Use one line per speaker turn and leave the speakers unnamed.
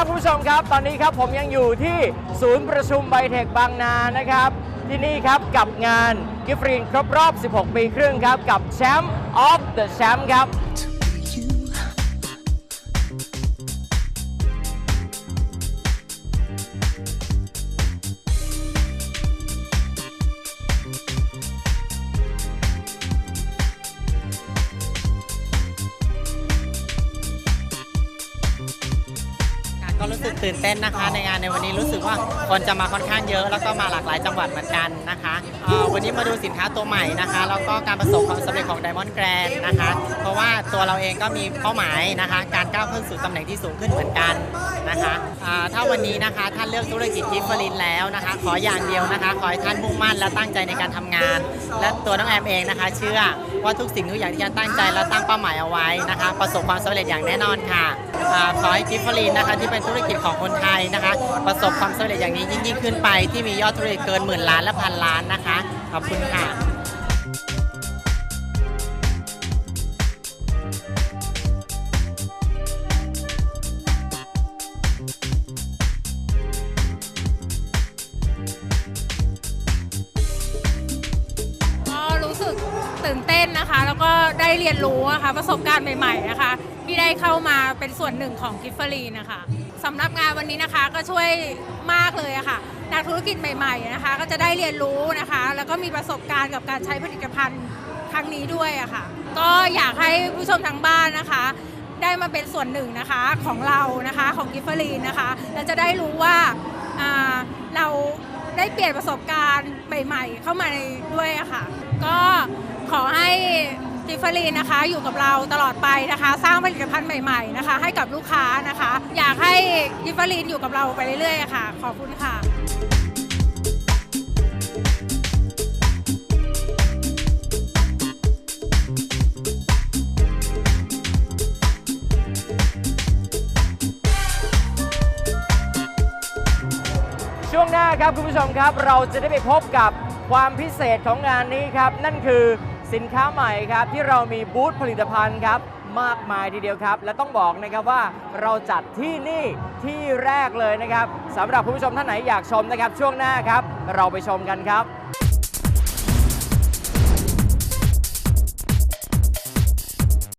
ครับคุณผู้ชมครับ ตอนนี้ครับผมยังอยู่ที่ศูนย์ประชุมไบเทคบางนานะครับ ที่นี่ครับกับงานกิฟรีนครบรอบ 16 ปีครึ่งครับ กับแชมป์ออฟเดอะแชมป์ครับ
รู้สึกตื่นเต้นนะคะ ในงานในวันนี้รู้สึกว่าคนจะมาค่อนข้างเยอะ แล้วก็มาหลากหลายจังหวัดเหมือนกันนะคะวันนี้มาดูสินค้าตัวใหม่นะคะ แล้วก็การประสบความสำเร็จของ Diamond Grand นะคะ เพราะว่าตัวเราเองก็มีเป้าหมายนะคะ การก้าวขึ้นสู่ตำแหน่งที่สูงขึ้นเหมือนกันนะคะถ้าวันนี้นะคะท่านเลือกธุรกิจกิฟฟลินแล้วนะคะ ขออย่างเดียวนะคะ ขอให้ท่านมุ่งมั่นและตั้งใจในการทำงาน และตัวน้องแอมเองนะคะ เชื่อว่าทุกสิ่งทุกอย่างที่ท่านตั้งใจและตั้งเป้าหมายเอาไว้นะคะ ประสบความสำเร็จอย่างแน่นอนค่ะขอให้กิฟฟลินนะคะที่เป็นธุรกิจของคนไทยนะคะ ประสบความสำเร็จอย่างนี้ยิ่งยิ่งขึ้นไปที่มียอดธุรกิจเกินหมื่นล้านและพันล้านนะคะ ขอบคุณค่ะ
ตื่นเต้นนะคะ แล้วก็ได้เรียนรู้นะคะประสบการณ์ใหม่ๆนะคะ ที่ได้เข้ามาเป็นส่วนหนึ่งของกิฟเฟอรีนะคะสำหรับงานวันนี้นะคะก็ช่วยมากเลยอะค่ะนักธุรกิจใหม่ๆนะคะ ก็จะได้เรียนรู้นะคะ แล้วก็มีประสบการณ์กับการใช้ผลิตภัณฑ์ครั้งนี้ด้วยอะค่ะ ก็อยากให้ผู้ชมทางบ้านนะคะ ได้มาเป็นส่วนหนึ่งนะคะของเรานะคะของกิฟเฟอรีนะคะและจะได้รู้ว่าอ่าเรา ได้เปลี่ยนประสบการณ์ใหม่ๆ เข้ามาในด้วยอะค่ะ ก็ขอให้ติฟฟอรีนะคะ อยู่กับเราตลอดไปนะคะ สร้างผลิตภัณฑ์ใหม่ๆนะคะ ให้กับลูกค้านะคะ อยากให้ติฟฟอรีนอยู่กับเราไปเรื่อยๆอะค่ะ ขอบคุณค่ะ
ช่วงหน้าครับคุณผู้ชมครับ เราจะได้ไปพบกับความพิเศษของงานนี้ครับ นั่นคือสินค้าใหม่ครับ ที่เรามีบูธผลิตภัณฑ์ครับ มากมายทีเดียวครับ และต้องบอกนะครับว่าเราจัดที่นี่ที่แรกเลยนะครับสำหรับคุณผู้ชมท่านไหนอยากชมนะครับ ช่วงหน้าครับ เราไปชมกันครับ